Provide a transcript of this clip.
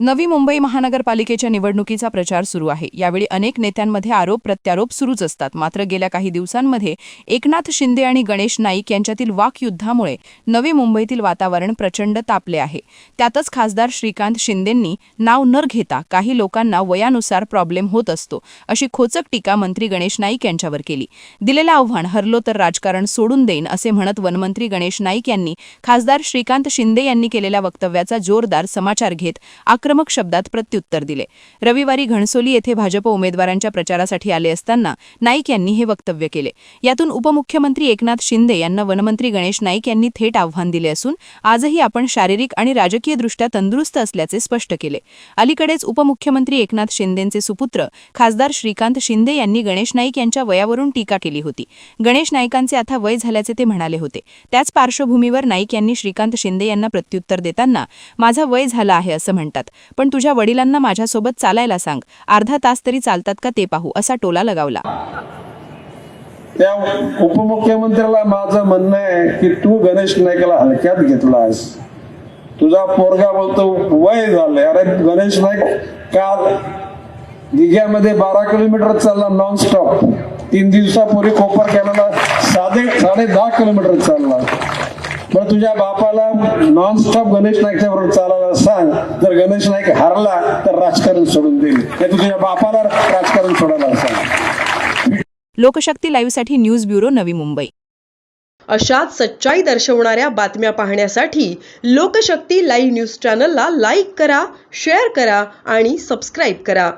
नवी मुंबई महानगरपालिकेच्या निवडणुकीचा प्रचार सुरू आहे. यावेळी अनेक नेत्यांमध्ये आरोप प्रत्यारोप सुरूच असतात. मात्र गेल्या काही दिवसांमध्ये एकनाथ शिंदे आणि गणेश नाईक यांच्यातील वाकयुद्धामुळे नवी मुंबईतील वातावरण प्रचंड तापले आहे. त्यातच खासदार श्रीकांत शिंदेंनी नाव न घेता काही लोकांना वयानुसार प्रॉब्लेम होत असतो अशी खोचक टीका मंत्री गणेश नाईक यांच्यावर केली. दिलेलं आव्हान हरलो तर राजकारण सोडून देईन असे म्हणत वनमंत्री गणेश नाईक यांनी खासदार श्रीकांत शिंदे यांनी केलेल्या वक्तव्याचा जोरदार समाचार घेत आक्रमक शब्दात प्रत्युत्तर दिले. रविवारी घणसोली येथे भाजप उमेदवारांच्या प्रचारासाठी आले असताना नाईक यांनी हे वक्तव्य केले. यातून उपमुख्यमंत्री एकनाथ शिंदे यांना वनमंत्री गणेश नाईक यांनी थेट आव्हान दिले असून आजही आपण शारीरिक आणि राजकीयदृष्ट्या तंदुरुस्त असल्याचे स्पष्ट केले. अलीकडेच उपमुख्यमंत्री एकनाथ शिंदेंचे सुपुत्र खासदार श्रीकांत शिंदे यांनी गणेश नाईक यांच्या वयावरून टीका केली होती. गणेश नाईकांचे आता वय झाल्याचे ते म्हणाले होते. त्याच पार्श्वभूमीवर नाईक यांनी श्रीकांत शिंदे यांना प्रत्युत्तर देताना माझा वय झाला आहे असं म्हणतात. पण तुझ्या वडिलांना माझ्यासोबत चालायला सांग. अर्धा तास तरी चालतात का ते पाहू असा टोला लगावला. त्या उपमुख्यमंत्र्याला माझं म्हणणं आहे की तू गणेश नाईकला हलक्यात घेतलास तुझा पोरगा बोलतो वय झालंय. अरे गणेश नाईक काल दिघ्यामध्ये बारा किलोमीटर चालला नॉन स्टॉप तीन दिवसापूर्वी कोपर केलेला साधे साडे दहा किलोमीटर चालला. बरं तुझ्या बापाला नॉन स्टॉप गणेश नाईकच्या बरोबर चालायला सांग. जर गणेश नाईक हरला तर राजकारण सोडून देईल. नाही तुझ्या बापाला राजकारण सोडायला सांग. लोकशक्ती लाईव्हसाठी न्यूज ब्युरो नवी मुंबई. अशाच सच्चाई दर्शवणाऱ्या बातम्या पाहण्यासाठी लोकशक्ती लाईव्ह न्यूज चॅनलला लाईक करा शेअर करा आणि सबस्क्राईब करा.